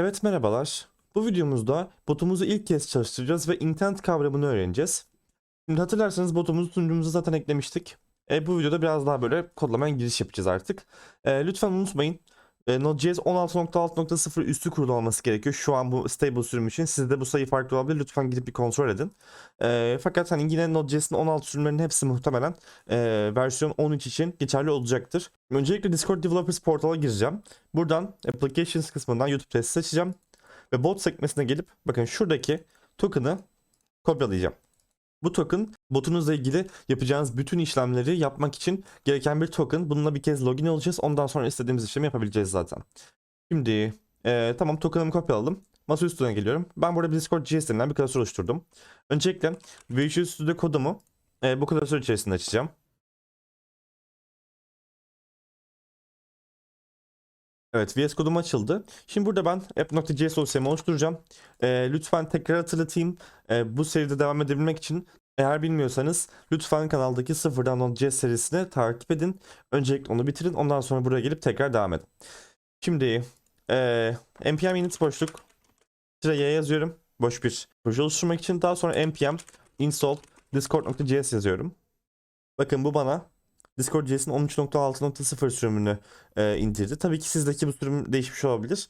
Evet merhabalar. Bu videomuzda botumuzu ilk kez çalıştıracağız ve intent kavramını öğreneceğiz. Şimdi hatırlarsanız botumuzu sunucumuza zaten eklemiştik. E, bu videoda biraz daha böyle kodlamaya giriş yapacağız artık. E, lütfen unutmayın. E, Node.js 16.6.0 üstü kurulu olması gerekiyor. Şu an bu stable sürüm için. Sizde bu sayı farklı olabilir. Lütfen gidip bir kontrol edin. E, fakat hani yine Node.js'in 16 sürümlerinin hepsi muhtemelen e, versiyon 13 için geçerli olacaktır. Öncelikle Discord Developers Portal'a gireceğim. Buradan Applications kısmından YouTube test seçeceğim. Ve bot sekmesine gelip bakın şuradaki token'ı kopyalayacağım. Bu token botunuzla ilgili yapacağınız bütün işlemleri yapmak için gereken bir token. Bununla bir kez login olacağız. Ondan sonra istediğimiz işlemi yapabileceğiz zaten. Şimdi eee, tamam token'ımı kopyaladım. Masa üstüne geliyorum. Ben burada bir Discord denilen bir klasör oluşturdum. Öncelikle Visual Studio kodumu eee, bu klasör içerisinde açacağım. Evet VS kodum açıldı. Şimdi burada ben app.js dosyamı oluşturacağım. Ee, lütfen tekrar hatırlatayım. Ee, bu seride devam edebilmek için eğer bilmiyorsanız lütfen kanaldaki sıfırdan Node.js serisini takip edin. Öncelikle onu bitirin. Ondan sonra buraya gelip tekrar devam edin. Şimdi ee, npm init boşluk sıra y yazıyorum. Boş bir proje oluşturmak için. Daha sonra npm install discord.js yazıyorum. Bakın bu bana Discord JS'in 13.6.0 sürümünü e, indirdi. Tabii ki sizdeki bu sürüm değişmiş olabilir.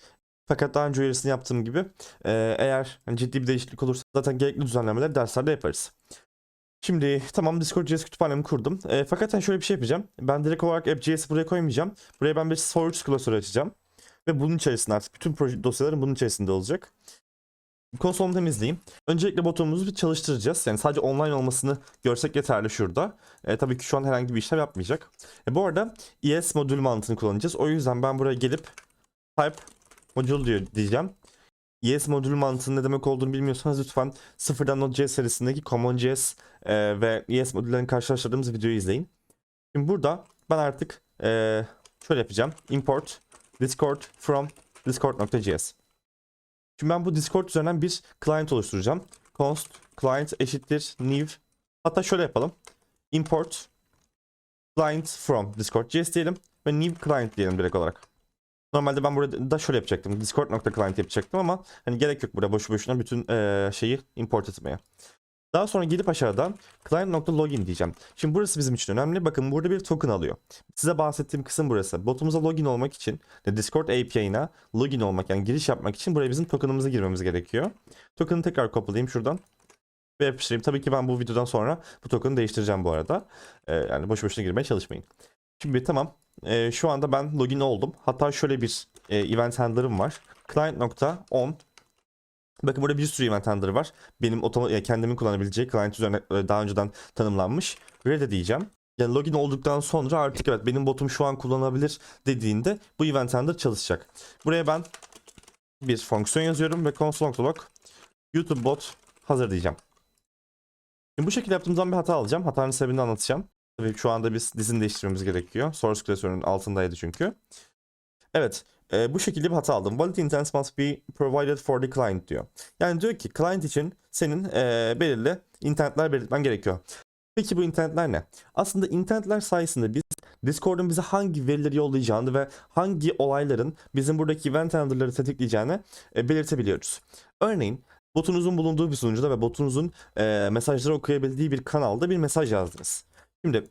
Fakat daha önce uyarısını yaptığım gibi e, eğer hani ciddi bir değişiklik olursa zaten gerekli düzenlemeleri derslerde yaparız. Şimdi tamam Discord JS kütüphanemi kurdum. E, fakat ben şöyle bir şey yapacağım. Ben direkt olarak app.js'i buraya koymayacağım. Buraya ben bir storage klasörü açacağım. Ve bunun içerisinde artık bütün proje dosyalarım bunun içerisinde olacak. Konsolumu temizleyeyim. Öncelikle botumuzu bir çalıştıracağız. Yani sadece online olmasını görsek yeterli şurada. E, tabii ki şu an herhangi bir işlem yapmayacak. E, bu arada ES modül mantığını kullanacağız. O yüzden ben buraya gelip type modül diyor diyeceğim. ES modül mantığının ne demek olduğunu bilmiyorsanız lütfen sıfırdan Node.js serisindeki CommonJS e, ve ES modüllerini karşılaştırdığımız videoyu izleyin. Şimdi burada ben artık e, şöyle yapacağım. Import discord from discord.js. Şimdi ben bu Discord üzerinden bir client oluşturacağım. const client eşittir new. Hatta şöyle yapalım. Import client from discord.js diyelim ve new client diyelim direkt olarak. Normalde ben burada da şöyle yapacaktım. Discord.client yapacaktım ama hani gerek yok burada boşu boşuna bütün eee, şeyi import etmeye. Daha sonra gidip aşağıdan client.login diyeceğim. Şimdi burası bizim için önemli. Bakın burada bir token alıyor. Size bahsettiğim kısım burası. Botumuza login olmak için Discord API'ına login olmak yani giriş yapmak için buraya bizim token'ımızı girmemiz gerekiyor. Token'ı tekrar kopyalayayım şuradan. Ve yapıştırayım. Tabii ki ben bu videodan sonra bu token'ı değiştireceğim bu arada. Ee, yani boşu boşuna girmeye çalışmayın. Şimdi tamam. Ee, şu anda ben login oldum. Hatta şöyle bir e, event handler'ım var. Client.on Bakın burada bir sürü event handler var. Benim otoma, e, kendimin kullanabileceği client üzerine e, daha önceden tanımlanmış. Ready diyeceğim. Yani login olduktan sonra artık evet benim botum şu an kullanılabilir dediğinde bu event handler çalışacak. Buraya ben bir fonksiyon yazıyorum ve console.log YouTube bot hazır diyeceğim. Şimdi bu şekilde yaptığımızdan bir hata alacağım. Hatanın sebebini anlatacağım. Tabii şu anda biz dizini değiştirmemiz gerekiyor. Source klasörünün altındaydı çünkü. Evet. e, bu şekilde bir hata aldım. Valid intents must be provided for the client diyor. Yani diyor ki client için senin e, belirli intentler belirtmen gerekiyor. Peki bu intentler ne? Aslında intentler sayesinde biz Discord'un bize hangi verileri yollayacağını ve hangi olayların bizim buradaki event handler'ları tetikleyeceğini e, belirtebiliyoruz. Örneğin botunuzun bulunduğu bir sunucuda ve botunuzun e, mesajları okuyabildiği bir kanalda bir mesaj yazdınız. Şimdi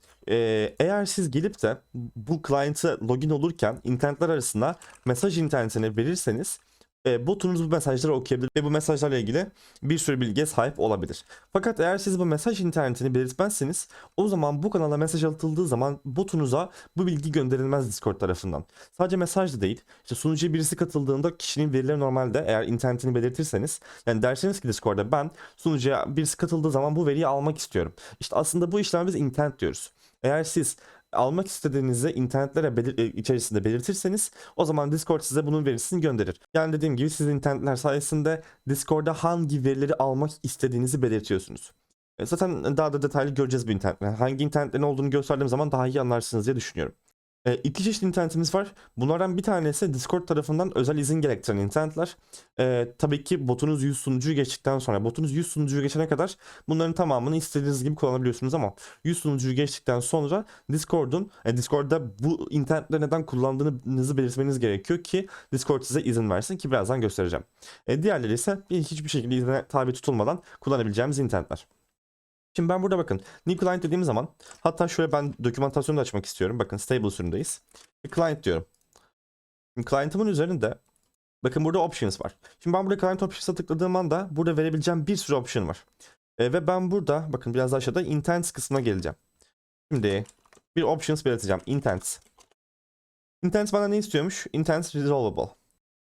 eğer siz gelip de bu client'e login olurken intentler arasında mesaj internetini verirseniz e, botunuz bu mesajları okuyabilir ve bu mesajlarla ilgili bir sürü bilgiye sahip olabilir. Fakat eğer siz bu mesaj internetini belirtmezseniz o zaman bu kanala mesaj atıldığı zaman botunuza bu bilgi gönderilmez Discord tarafından. Sadece mesaj da değil. İşte sunucuya birisi katıldığında kişinin verileri normalde eğer internetini belirtirseniz yani derseniz ki Discord'da ben sunucuya birisi katıldığı zaman bu veriyi almak istiyorum. İşte aslında bu işleme biz internet diyoruz. Eğer siz almak istediğinizi internetlere belir- e, içerisinde belirtirseniz o zaman Discord size bunun verisini gönderir. Yani dediğim gibi siz internetler sayesinde Discord'da hangi verileri almak istediğinizi belirtiyorsunuz. E, Zaten daha da detaylı göreceğiz bu internetler. Hangi internetlerin olduğunu gösterdiğim zaman daha iyi anlarsınız diye düşünüyorum. E, iki çeşit internetimiz var. Bunlardan bir tanesi Discord tarafından özel izin gerektiren internetler. E, tabii ki botunuz 100 sunucuyu geçtikten sonra, botunuz 100 sunucuyu geçene kadar bunların tamamını istediğiniz gibi kullanabiliyorsunuz ama 100 sunucuyu geçtikten sonra Discord'un, e, Discord'da bu internetleri neden kullandığınızı belirtmeniz gerekiyor ki Discord size izin versin ki birazdan göstereceğim. E, diğerleri ise bir- hiçbir şekilde izine tabi tutulmadan kullanabileceğimiz internetler. Şimdi ben burada bakın new client dediğim zaman hatta şöyle ben dokümantasyonu da açmak istiyorum. Bakın stable sürümdeyiz. Client diyorum. Şimdi client'ımın üzerinde bakın burada options var. Şimdi ben burada client options'a tıkladığım anda burada verebileceğim bir sürü option var. E, ve ben burada bakın biraz aşağıda intents kısmına geleceğim. Şimdi bir options belirteceğim. Intents. Intents bana ne istiyormuş? Intents resolvable.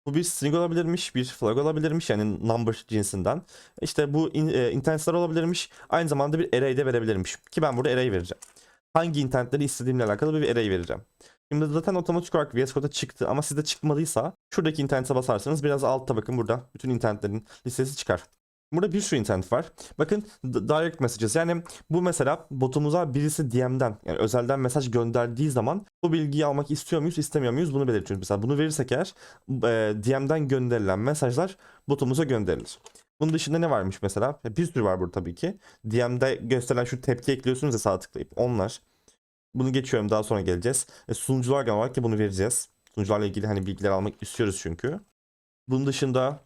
Bu bir string olabilirmiş, bir flag olabilirmiş yani number cinsinden. İşte bu in, e, intentler olabilirmiş. Aynı zamanda bir array de verebilirmiş. Ki ben burada array vereceğim. Hangi intentleri istediğimle alakalı bir array vereceğim. Şimdi zaten otomatik olarak VS Code'a çıktı ama sizde çıkmadıysa şuradaki intent'e basarsanız biraz altta bakın burada bütün intentlerin listesi çıkar. Burada bir sürü intent var. Bakın direct messages yani bu mesela botumuza birisi DM'den yani özelden mesaj gönderdiği zaman bu bilgiyi almak istiyor muyuz istemiyor muyuz bunu belirtiyoruz. Mesela bunu verirsek eğer e, DM'den gönderilen mesajlar botumuza gönderilir. Bunun dışında ne varmış mesela? Bir sürü var burada tabii ki. DM'de gösterilen şu tepki ekliyorsunuz ya sağ tıklayıp onlar. Bunu geçiyorum daha sonra geleceğiz. E, sunucular genel olarak ki bunu vereceğiz. Sunucularla ilgili hani bilgiler almak istiyoruz çünkü. Bunun dışında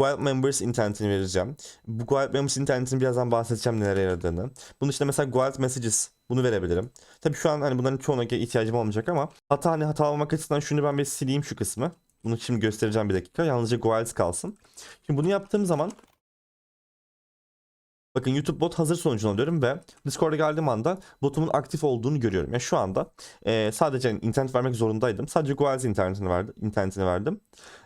Wild Members internetini vereceğim. Bu Wild Members internetini birazdan bahsedeceğim neler yaradığını. Bunun dışında mesela Wild Messages bunu verebilirim. Tabii şu an hani bunların çoğuna ihtiyacım olmayacak ama hata hani hata almak açısından şunu ben bir sileyim şu kısmı. Bunu şimdi göstereceğim bir dakika. Yalnızca Wild kalsın. Şimdi bunu yaptığım zaman Bakın YouTube bot hazır sonucunu alıyorum ve Discord'a geldiğim anda botumun aktif olduğunu görüyorum. Yani şu anda e, sadece internet vermek zorundaydım. Sadece Goals internetini verdim, internetini verdim.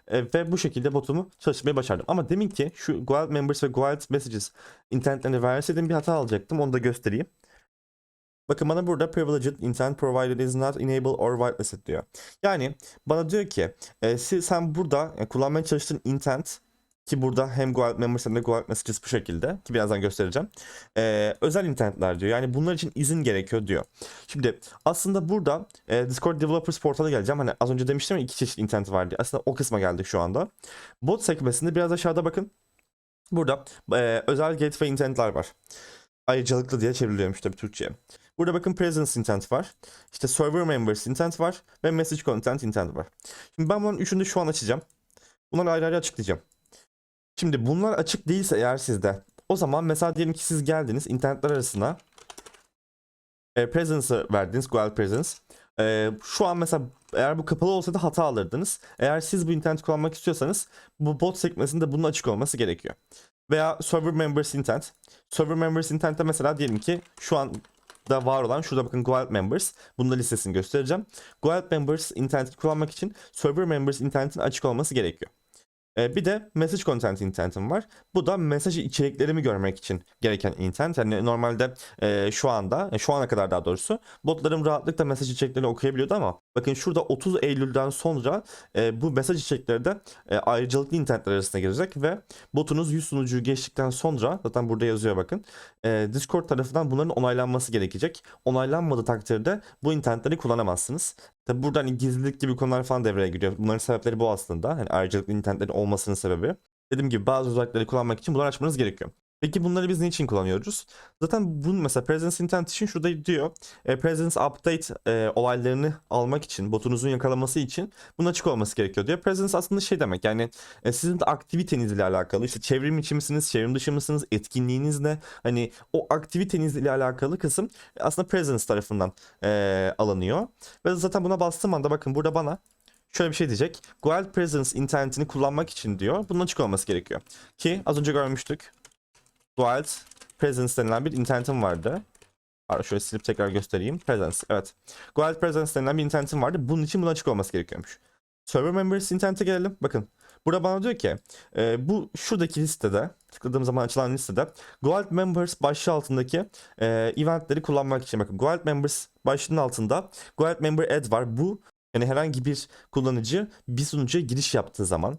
E, ve bu şekilde botumu çalıştırmayı başardım. Ama demin ki şu Goal Members ve Goal Messages internetlerini verseydim bir hata alacaktım. Onu da göstereyim. Bakın bana burada privileged internet provided is not enabled or whitelisted diyor. Yani bana diyor ki e, sen burada e, kullanmaya çalıştığın internet ki burada hem Goal Members hem de Goal Messages bu şekilde ki birazdan göstereceğim. Ee, özel internetler diyor. Yani bunlar için izin gerekiyor diyor. Şimdi aslında burada e, Discord Developers portala geleceğim. Hani az önce demiştim ya iki çeşit internet var diye. Aslında o kısma geldik şu anda. Bot sekmesinde biraz aşağıda bakın. Burada e, özel gateway internetler var. Ayrıcalıklı diye çevriliyormuş tabii Türkçe'ye. Burada bakın presence intent var. İşte server members intent var. Ve message content intent var. Şimdi ben bunların üçünü de şu an açacağım. Bunları ayrı ayrı açıklayacağım. Şimdi bunlar açık değilse eğer sizde o zaman mesela diyelim ki siz geldiniz internetler arasına e, presence'ı verdiniz Google Presence. E, şu an mesela eğer bu kapalı olsaydı hata alırdınız. Eğer siz bu internet kullanmak istiyorsanız bu bot sekmesinde bunun açık olması gerekiyor. Veya server members intent. Server members intent'te mesela diyelim ki şu an da var olan şurada bakın Gold Members. Bunun da listesini göstereceğim. Gold Members interneti kullanmak için Server Members internetin açık olması gerekiyor. Ee, bir de message content internetim var. Bu da mesaj içeriklerimi görmek için gereken internet. Yani normalde e, şu anda, e, şu ana kadar daha doğrusu botlarım rahatlıkla mesaj içeriklerini okuyabiliyordu ama bakın şurada 30 Eylül'den sonra e, bu mesaj içerikleri de ayrıcalıklı internetler arasına girecek ve botunuz 100 sunucuyu geçtikten sonra zaten burada yazıyor bakın Discord tarafından bunların onaylanması gerekecek. Onaylanmadığı takdirde bu internetleri kullanamazsınız. Tabi burada hani gizlilik gibi konular falan devreye giriyor. Bunların sebepleri bu aslında. Hani ayrıcalıklı internetlerin olmasının sebebi. Dediğim gibi bazı özellikleri kullanmak için bunları açmanız gerekiyor. Peki bunları biz niçin kullanıyoruz? Zaten bunun mesela Presence Intent için şurada diyor. E, presence Update e, olaylarını almak için, botunuzun yakalaması için bunun açık olması gerekiyor diyor. Presence aslında şey demek yani e, sizin de aktivitenizle alakalı. işte çevrim içi misiniz, çevrim dışı mısınız, etkinliğiniz ne? Hani o aktivitenizle alakalı kısım aslında Presence tarafından e, alınıyor. Ve zaten buna bastığım anda bakın burada bana şöyle bir şey diyecek. Gold Presence internetini kullanmak için diyor. Bunun açık olması gerekiyor. Ki az önce görmüştük. Wild Presence denilen bir internetim vardı. Şöyle silip tekrar göstereyim. Presence, evet. Wild Presence denilen bir internetim vardı. Bunun için bunun açık olması gerekiyormuş. Server Members internete gelelim. Bakın. Burada bana diyor ki e, bu şuradaki listede tıkladığım zaman açılan listede Gold Members başlığı altındaki e, eventleri kullanmak için bakın Gold Members başlığının altında Gold Member Add var. Bu yani herhangi bir kullanıcı bir sunucuya giriş yaptığı zaman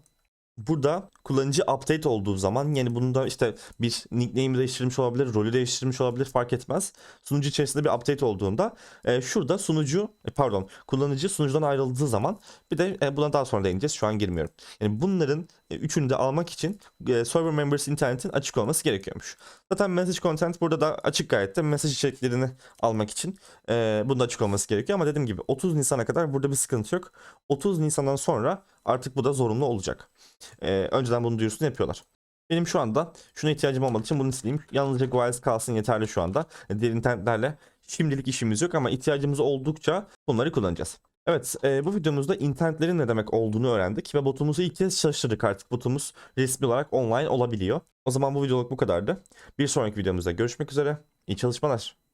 Burada kullanıcı update olduğu zaman yani bunda işte bir nickname değiştirmiş olabilir, rolü değiştirmiş olabilir fark etmez. Sunucu içerisinde bir update olduğunda e, şurada sunucu e, pardon kullanıcı sunucudan ayrıldığı zaman bir de e, buna daha sonra değineceğiz şu an girmiyorum. Yani bunların e, üçünü de almak için e, server members internetin açık olması gerekiyormuş. Zaten message content burada da açık gayet de mesaj içeriklerini almak için e, bunun da açık olması gerekiyor ama dediğim gibi 30 Nisan'a kadar burada bir sıkıntı yok. 30 Nisan'dan sonra artık bu da zorunlu olacak. Ee, önceden bunun duyurusunu yapıyorlar. Benim şu anda şuna ihtiyacım olmadığı için bunu sileyim. Yalnızca Goals kalsın yeterli şu anda. E, Diğer internetlerle şimdilik işimiz yok ama ihtiyacımız oldukça bunları kullanacağız. Evet e, bu videomuzda internetlerin ne demek olduğunu öğrendik ve botumuzu ilk kez çalıştırdık artık. Botumuz resmi olarak online olabiliyor. O zaman bu videoluk bu kadardı. Bir sonraki videomuzda görüşmek üzere. İyi çalışmalar.